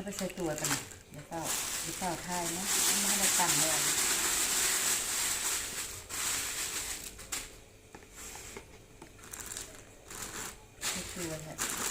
าไปใส่ตัวกันเดี๋ยวเปล่าเดี๋ยวเปล่าทายนะไม่ได้ตั้งเลยใส่ตัวเถอะ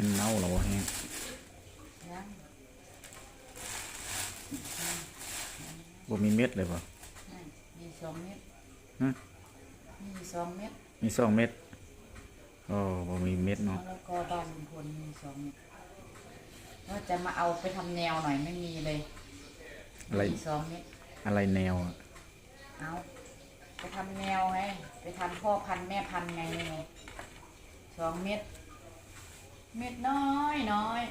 มันเน่าแล้ววะเนี่ย ยัง บ่มีเม็ดเลยป่ะนั่นมีสองเม็ดฮะมีสองเม็ดมีสองเม็ดโอ้บ่มีเม็ดแล้เนาะวก็บ้านลุงพลมีสองเม็ดว่าจะมาเอาไปทำแนวหน่อยไม่มีเลยอะไร มีสองเม็ดอะไรแนวอะเอาไปทำแนวไงไปทำพ่อพันธุ์แม่พันธุ์ไงนี่ไงสองเม็ดเม็ดน้อยน้อย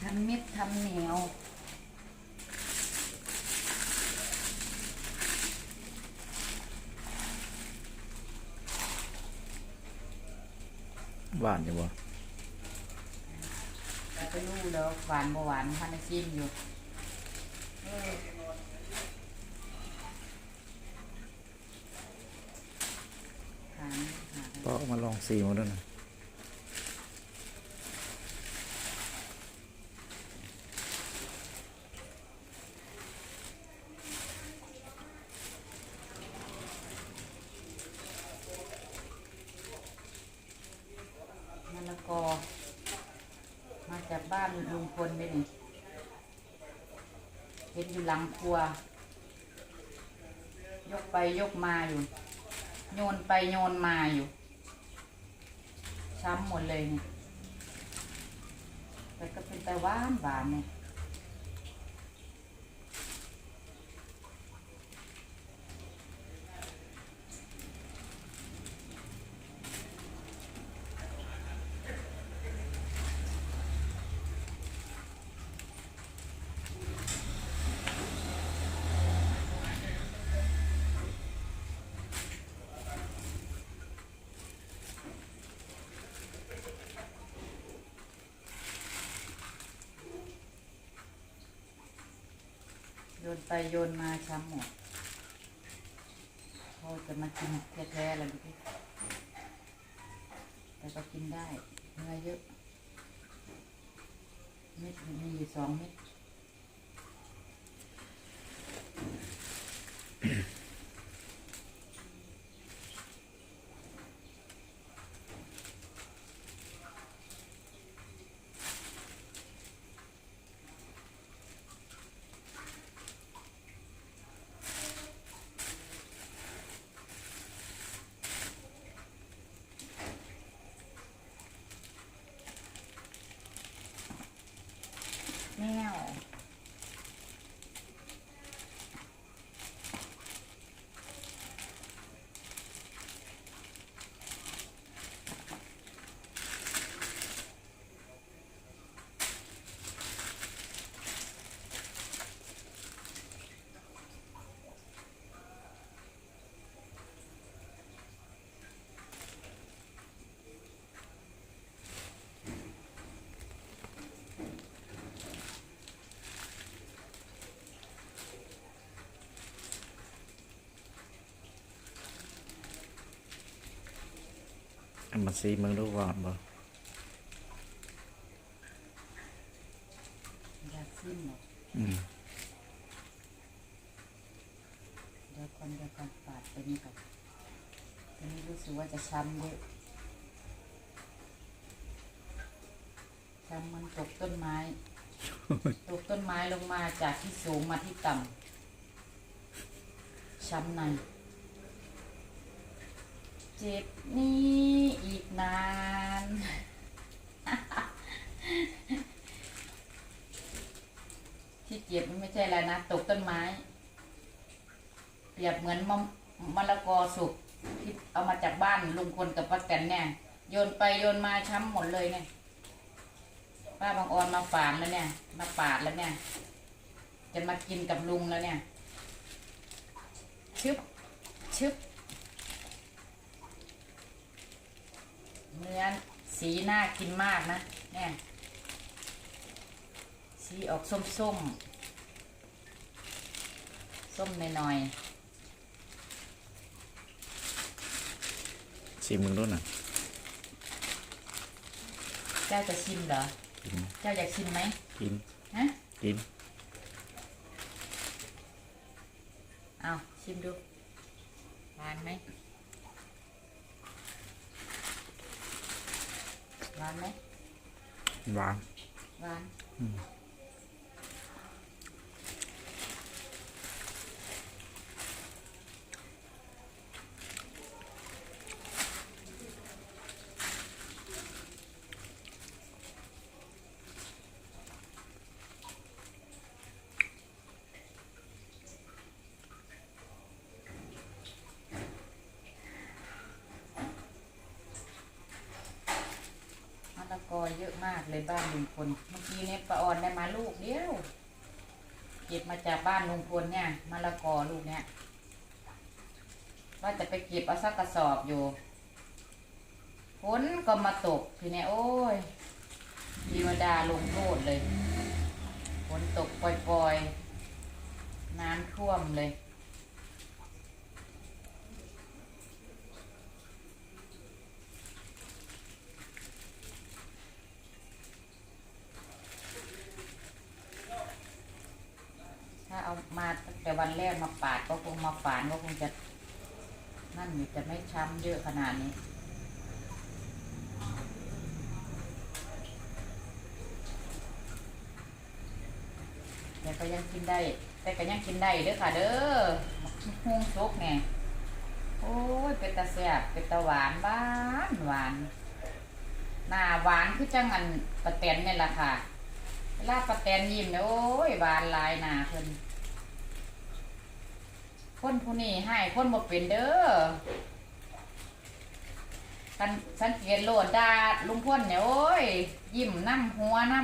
ทำเม็ดทำแนว หวานจังบ่ไปรู้แล้วหวานบ่หวานพันธุ์จิ้มอยู่เออหาหาก็เอามาลองซีมาด้วยนะ มะละกอ มาจากบ้านลุงพลเลยนี่เห็นอยู่หลังครัว ยกไปยกมาอยู่ โยนไปโยนมาอยู่ ช้ำหมดเลยเนี่ยแต่ก็เป็นแต่หวานหวานเนี่ย โยนไปโยนมาช้ำหมดเขาจะมากินแท้ๆอะไรพี่แต่ก็กินได้เนื้อเยอะเม็ดมีอยู่สองเม็ด แมว อัน มาซีเมืองดูก่อนบ่อยากซิมเหรออืมเดี๋ยวก่อนเดี๋ยวก่อนปาดตัวนี้ก่อนตัวนี้รู้สึกว่าจะช้ำเยอะช้ำมันตกต้นไม้ ตกต้นไม้ลงมาจากที่สูงมาที่ต่ำช้ำใน เจ็บนี้อีกนาน ที่เจ็บมันไม่ใช่อะไรนะ ตกต้นไม้ เปรียบเหมือนมะมะละกอสุกที่เอามาจากบ้านลุงพลกับป้าแตนเนี่ย โยนไปโยนมาช้ำหมดเลยเนี่ยป้าบางออนมาฝานแล้วเนี่ย มาปาดแล้วเนี่ย จะมากินกับลุงแล้วเนี่ยชึบชึบ เนื้อสีน่ากินมากนะเนี่ยสีออกส้มส้มๆส้มหน่อยซีเมืองดูน่ะๆเจ้าจะชิมเหรอ กินเจ้าอยากชิมไหมกินฮะกินเอาชิมดูหวานไหม หวานไหมหวาน หวาน อืมมะละกอเยอะมากเลย บ้านลุงพลเมื่อกี้เนี่ยป้าออนได้มาลูกเดียวเก็บมาจากบ้านลุงพลเนี่ยมะละกอลูกเนี่ยว่าจะไปเก็บเอาสักกระสอบอยู่ฝนก็มาตกทีเนี้ยโอ้ยดีวดาลงโทษเลยฝนตกปล่อยๆ น้ำท่วมเลย ถ้าเอามาตั้ง แต่วันแรกมาปาดก็คงมาฝานก็คงจะ นั่นอยู่จะไม่ช้ำเยอะขนาดนี้แต่ก็ยังกินได้ แต่ก็ยังกินได้เด้อค่ะ เด้อหุ้งซุกไงโอ้ยเป็นตาแซ่บเป็นตาหวานหวานหวานหน้าหวานคือจังอันปะแตนนี่แหละค่ะเวลาปะแตนยิ้มเนี่ยโอ้ยหวานลายหนาเพิ่น คนผู้นี้ให้คนบ่เป็นเด้อกันสังเกตโลดดาลุงพ่นเนี่ยโอ้ย ยิ้มน้ำหัวน้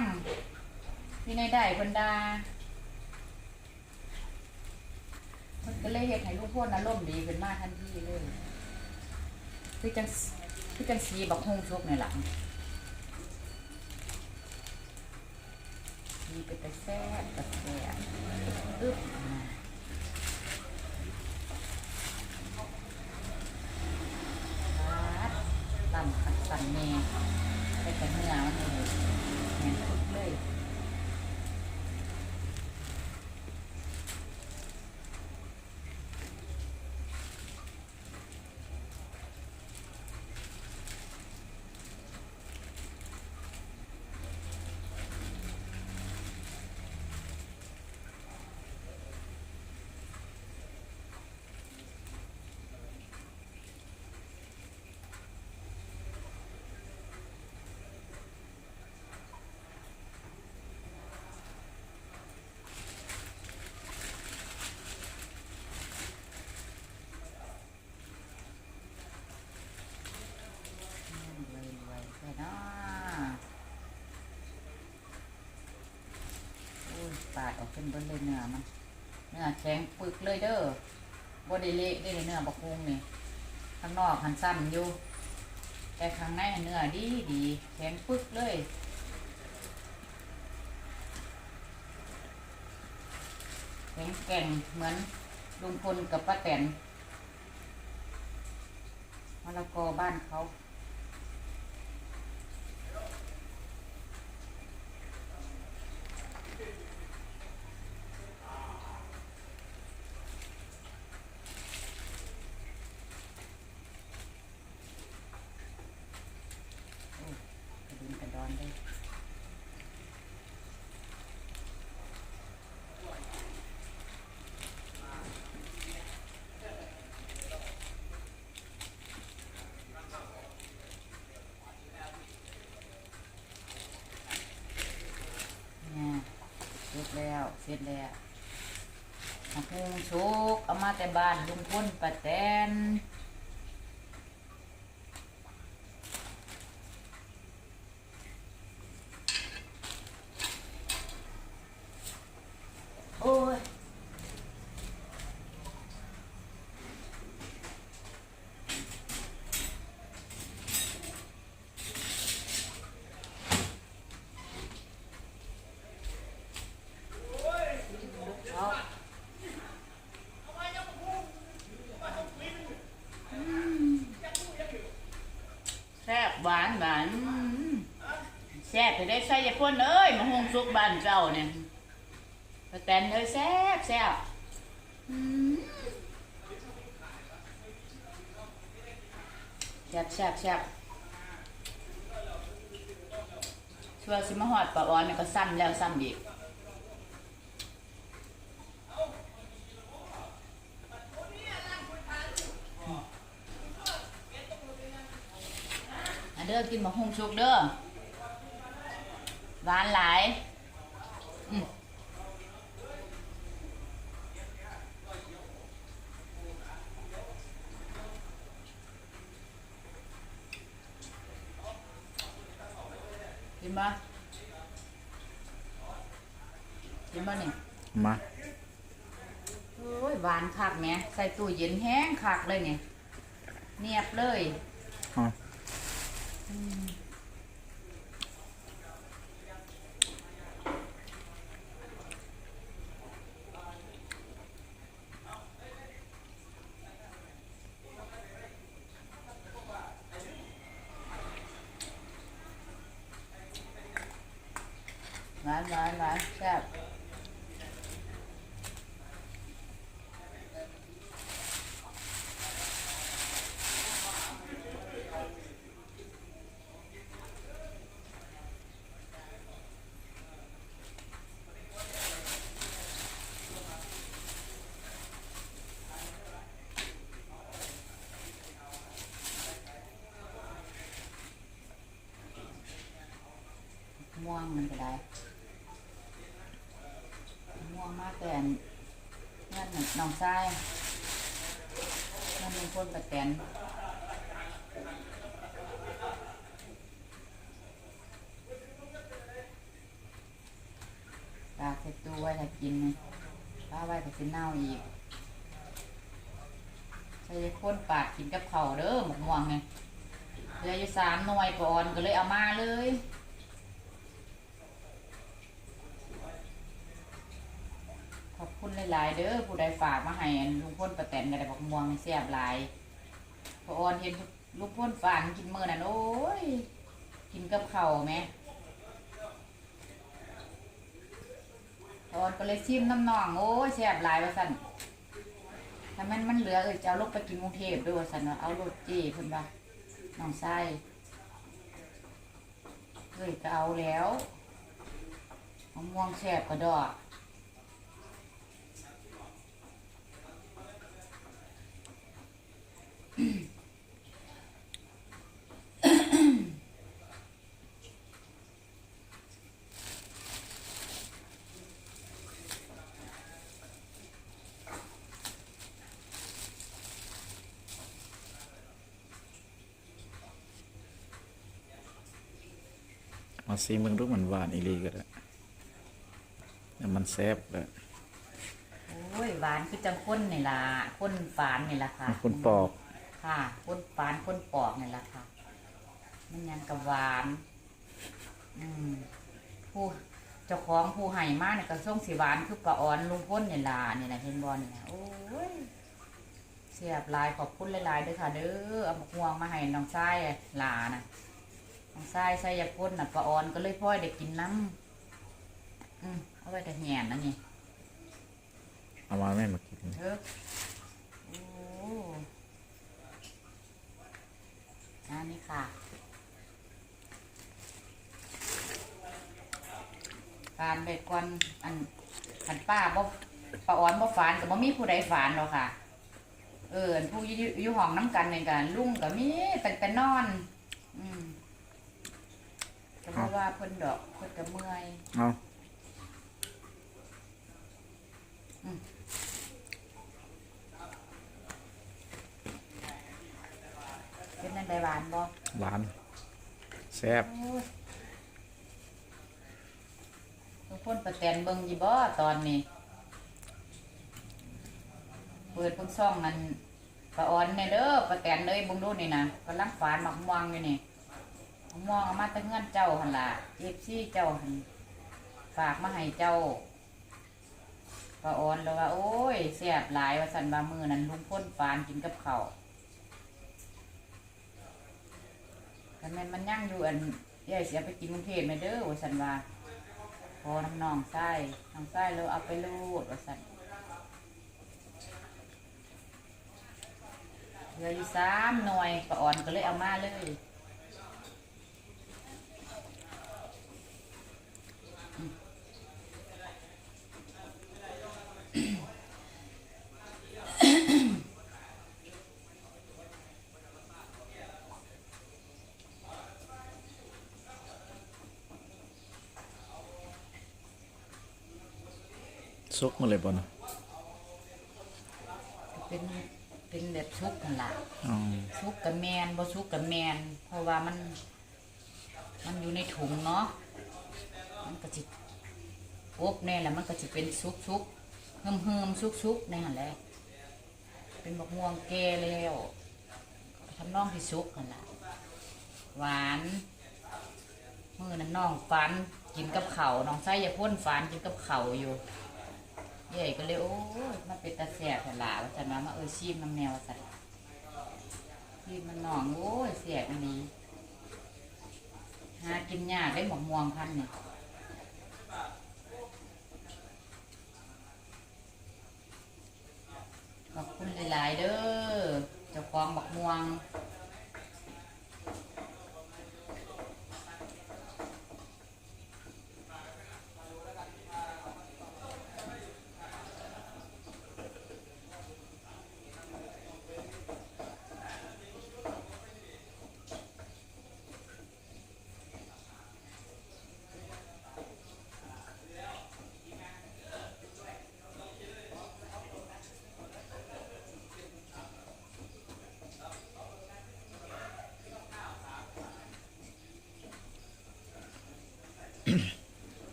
ำที่ในได้เพิ่นดาเพิ่นก็เลยเฮ็ดให้ลุงพ่นอารมณ์ดีขึ้นมาทันทีเลย คือจังคือจังสีบักฮุงซุกนี่ล่ะมีเป็นตะแซ่บตะแซ่บอึ๊บมา ต่ำขัดสั่นเมไปกับเนื้อมันเลยแห้งทุกเลย รวยรวยใช่เนาะโอ้ย ปาดออกเป็นเบนเลยเนื้อมันเนื้อแข็งปึกเลยเด้อบดเละได้เลยเนื้อบักฮุงนี่ข้างนอกหันสั้นอยู่ แต่ข้างในเนื้อดีดีแข็งปึกเลยแข็งแกร่งเหมือนลุงพลกับป้าแตนมะละกอบ้านเขาานได้แล้วเสร็จแล้วพุงชุกเอามาแต่บ้านลุงพุ่นปะแตน บจะได้ใส่ยาพ่นเอ้ยมาหงสุกบ้านเจ้าเนี่ยกระแตนเลยแซ่บแซ่บแซ่บแซ่บแซ่บช่วสิมาหอดปลาอ้อนเนี่ยก็ซ้ำแล้วซ้ำอีกเด้อกินมะฮุงชุกเด้อ หวานหลายอืมกินบ่กินบ่นี่มาโอ้ยหวานคักแหม่ใส่ตู้เย็นแห้งคักเลยเนี่ยเนียบเลยเอา หวานหวานหวานแซ่บม่วงมันก็ ได้ม่วงมากแต่นเงื่อนหนองทรายมันเป็นคนประแตนตาเสร็จตู้ไว้ถ้ากินป้าไว้ก็สินเน่าอีกใส่คนปาดกินกับเขาเด้อหมกม่วงไงเหลืออยู่สามหน่วยก่อนก็เลยเอามาเลย ขอบ คุณหลายๆเด้อผู้ใดฝากมาให้ลุงพ่นประแตนกันได้บอกม่วงนี่แซ่บหลายพออ่อนเห็นลุงพ่นฝานกินมื้อนั้นโอ้ยกินกับข้าวแหม่พออ่อนก็เลยชิมน้ำนองโอ้ยแซ่บหลายว่าซั่นถ้ามันมันเหลือเออจะเอาลูกไปกินกรุงเทพด้วยว่าซั่นว่าเอารถเจ้เพิ่นว่าน้องไส้เอ้ยก็เอาแล้วมะม่วงแซ่บกระดอก มาซีมึงดูมันหวานอีหลีก็ได้แล้วมันแซ่บเลยโอ้ยหวานคือจังข้นนี่ล่ะข้นฝานนี่ล่ะค่ะมันคนปอกค่ะข้นฝานข้นปอกนี่ล่ะค่ะ มันยังกับหวาน อืมผู้เจ้าของผู้ให้มาเนี่ยก็ส่งสีหวานคือปลาอ่อนลุงพ้นนี่ล่ะนี่ล่ะเห็นบอนี่ล่ะโอ้ยเสียบหลายขอบคุณหลายๆเด้อค่ะ เด้อเอาหมกม่วงมาให้น้องชายหลานะ น้องชายใส่ยาพ่นน่ะปลาอ่อนก็เลยพ่อยได้กินน้ำอืมเอาไว้แต่แหนนะนี่เอามาแม่มากินเถอะโอ้อันนี้ค่ะการเบ็ดกวนอันอันป้าบ่ป้าอ่อนบ่ฝานกับบ่มีผู้ใดฝานหรอกค่ะ เอออันผู้อยู่อยู่ห้องน้ำกันในกันลุงก็มีแต่แต่นอนอืม ก็เพราะว่าเพิ่นดอกเพิ่นก็เมื่อยเอาอืมเป็นนั่นใบหวานบ่หวานแซ่บโอ้ยทุกคนประแตนเบิ่งอยี่บ่ตอนนี้ เปิดเพิ่งซ่องมันปลาอ่อนเนี่ยเด้อประแตนเลยเบิ่งดูนี่นะกำลังฝานหมักม่วงอยู่นี่ห มักม่วงเอามาตั้งเงินเจ้าหันละเอฟซีเจ้าหันฝากมาให้เจ้าปลาอ่อนแล้วว่าโอ้ยแซ่บหลายว่าสันว่ามือนั้นลุงพ่นฝานกินกับเขาวแต่แม่นมันยั่งอยู่อันยายเสียไปกินกรุงเทพแม่เด้อว่าสันว่าพอน้ำนองไส้น้องไส้เลยเอาไปลูดว่าสันเหลืออยู่สามหน่วยปะอ่อนก็เลยเอามาเลย ซุกมาเลยบ่เนาะเป็นเป็นแบบชุกกันละอ๋อชุกกับแมนบ่ชุกกับแมน เพราะว่ามัน มันอยู่ในถุงเนาะมันก็จิอบแน่แหละมันก็จะเป็นชุกชุกเฮิมเฮิมชุกชุกในหันแหละเป็นบักม่วงแก่แล้วทำนองที่ชุกกันละหวานมือนั้นน้องฟันกินกับเข่าวน้องไส้อย่าพ่นฟันกินกับเข่าวอยู่ ใหญ่ก็เลยโอ้ยมาเป็นตาแสบแต่ละว่าสันว่ามาเออชีมน้ำแนวว่าสันชีมมันหนองโอ้ยแสบอันนี้หากินยากได้หมกม่วงพันเนี่ยขอบคุณหลาย ๆ เด้อเจ้าของบักม่วง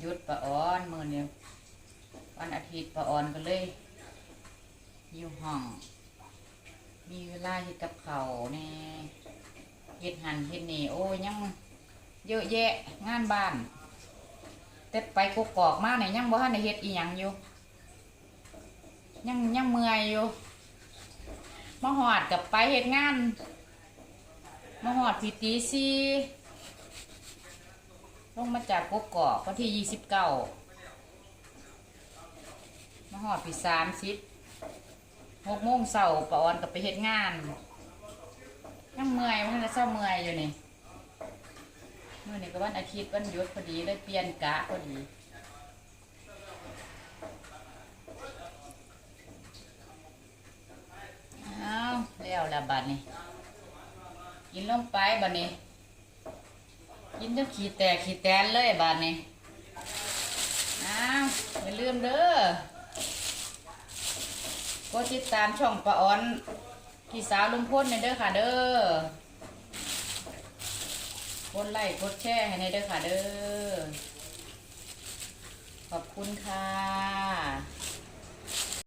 หยุดปะออนมื่อเนี่ยวันอาทิตย์ปะออนก็เลย อยู่ห้อง มีเวลาเฮ็ดกับเขาวแน่เฮ็ดหันเฮ็ดนี่โอ้ยยังเยอะแยะงานบ้าน แต่ไปกกอกมาเนี่ยยังบ่ทันได้เฮ็ดอีหยังอยู่ ยังยังเมื่อยอยู่มาหอดกับไปเฮ็ดงานมาหอดพีตีซี ลงมาจากกกอกวันที่ยี่สิบเก้ามาหอดปีสามสิบหกโมงเสาร์ปออนกับไปเฮ็ดงานยังเมื่อยมันจะเศร้าเมื่อยอยู่นี่เมื่อนี้ก็วันอาทิตย์วันหยุดพอดีเลยเปลี่ยนกะพอดีอ้าวแล้วละบัดนี้กินลงไปบัดนี้ กินจนขี้แตกขี้แตนเลยบาดนี้อ้าวอย่าลืมเด้อกดติดตามช่องปะออนพี่สาวลุงพ้นในเด้อค่ะเด้อกดไลค์กดแชร์ให้ในเด้อค่ะเด้อขอบคุณค่ะ